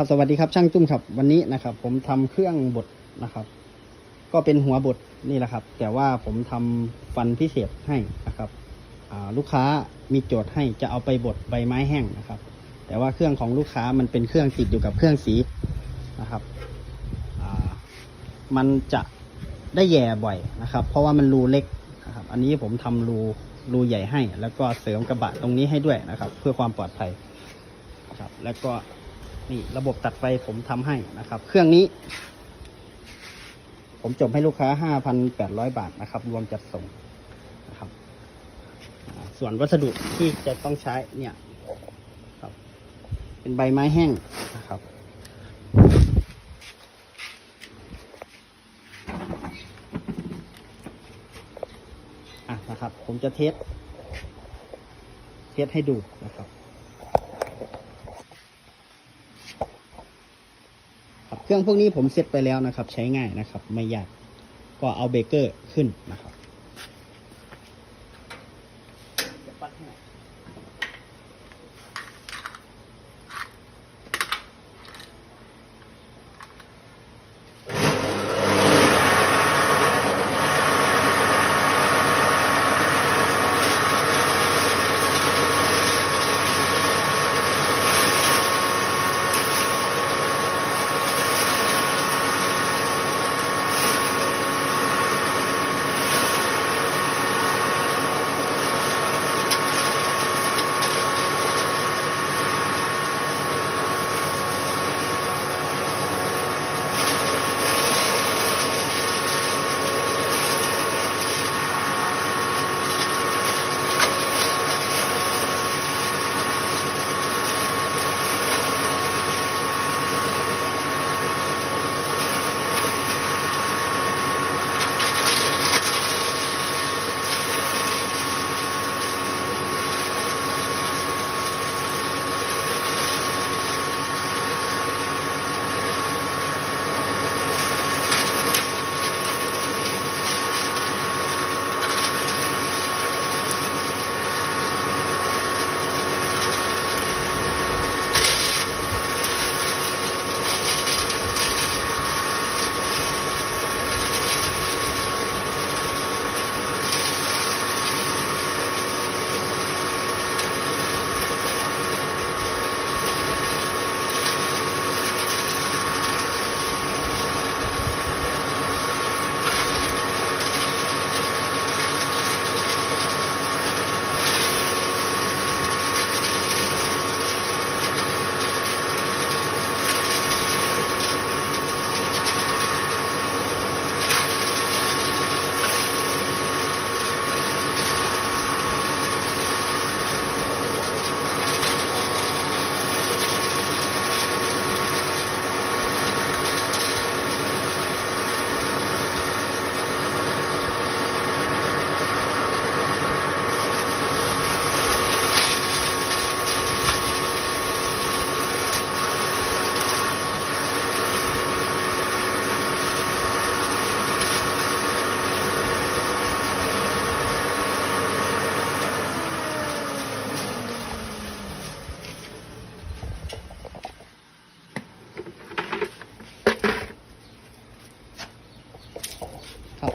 ครับสวัสดีครับช่างจุ้มครับวันนี้นะครับ ผมทำเครื่องบดนะครับ ก็เป็นหัวบดนี่แหละครับ แต่ว่าผมทำฟันพิเศษให้นะครับลูกค้ามีโจทย์ให้จะเอาไปบดใบไม้แห้งนะครับ แต่ว่าเครื่องของลูกค้ามันเป็นเครื่องติดอยู่กับเครื่องสีนะครับมันจะได้แย่บ่อยนะครับ เพราะว่ามันรูเล็กนะครับ อันนี้ผมทำรูรูใหญ่ให้ แล้วก็เสริมกระบะตรงนี้ให้ด้วยนะครับ เพื่อความปลอดภัยครับ แล้วก็ นี่ระบบตัดไฟผมทำให้นะครับ เครื่องนี้ ผมจบให้ลูกค้า 5,800 บาทนะครับ รวมจัดส่งนะครับ ส่วนวัสดุที่จะต้องใช้เนี่ยครับเป็นใบไม้แห้งนะครับอะนะครับ ผมจะเทสเทสให้ดูนะครับ ครับ เครื่องพวกนี้ผมเซ็ตไปแล้วนะครับ ใช้ง่ายนะครับ ไม่ยากก็เอาเบเกอร์ขึ้นนะครับจะปัดให้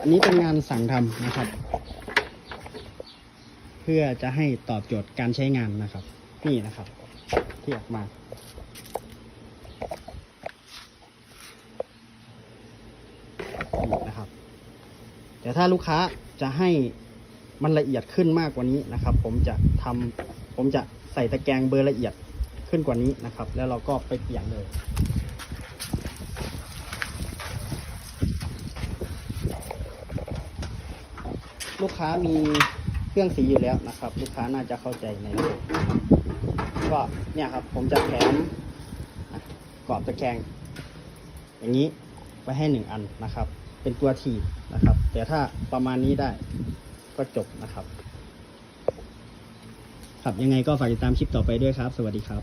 อันนี้เป็นงานสั่งทำนะครับ เพื่อจะให้ตอบโจทย์การใช้งานนะครับ นี่นะครับที่ออกมานี่นะครับ แต่ถ้าลูกค้าจะให้มันละเอียดขึ้นมากกว่านี้นะครับ ผมจะทำผมจะใส่ตะแกรงเบอร์ละเอียดขึ้นกว่านี้นะครับ แล้วเราก็ไปเปลี่ยนเลย ลูกค้ามีเครื่องสีอยู่แล้วนะครับ ลูกค้าน่าจะเข้าใจในระบบก็เนี่ยครับผมจะแถมกรอบตะแกรงอย่างนี้ไว้ให้หนึ่งอันนะครับ เป็นตัวทีบนะครับ แต่ถ้าประมาณนี้ได้ก็จบนะครับ ครับยังไงก็ฝากติดตามคลิปต่อไปด้วยครับ สวัสดีครับ